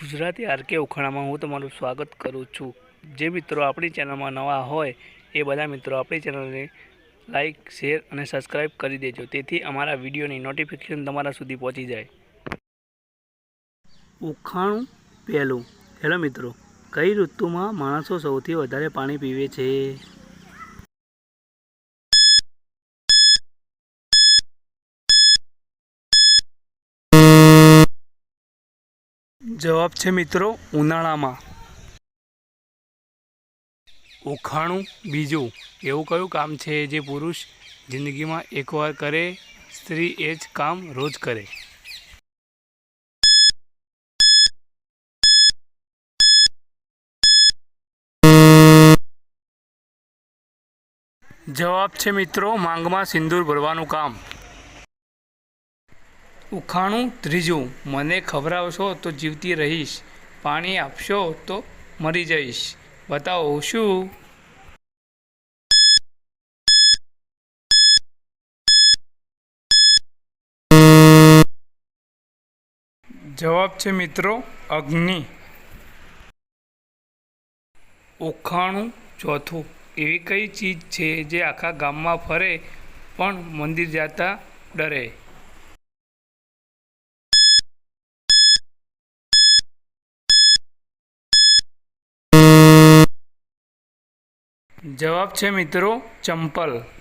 Gujarati RK ઉખાણામાં હું તમારું સ્વાગત કરું છું. જે મિત્રો આપણી ચેનલમાં નવા હોય, એ બધા મિત્રો આપણી ચેનલને લાઇક શેર અને સબસ્ક્રાઈબ કરી દેજો. તેથી અમારા વિડીયોની નોટિફિકેશન તમારા સુધી પહોંચી જાય. ઉખાણું પહેલું. હેલો મિત્રો. કઈ ઋતુમાં માણસો સૌથી વધારે પાણી પીવે છે? જવાબ છે મિત્રો ઉનાળામાં. ઉખાણું બીજું એવું કયું કામ છે જે પુરુષ જિંદગીમાં એકવાર કરે, સ્ત્રી એ જ કામ રોજ કરે? જવાબ છે મિત્રો માંગમાં સિંદૂર ભરવાનું કામ. ઉખાણું ત્રીજું, મને ખવડાવશો તો જીવતી રહીશ. પાણી આપશો તો મરી જઈશ. બતાવો, શું? જવાબ છે મિત્રો, અગ્નિ. ઉખાણું ચોથું. એવી કઈ ચીજ છે જે આખા ગામમાં ફરે, પણ મંદિર જતા ડરે? જવાબ છે મિત્રો ચંપલ.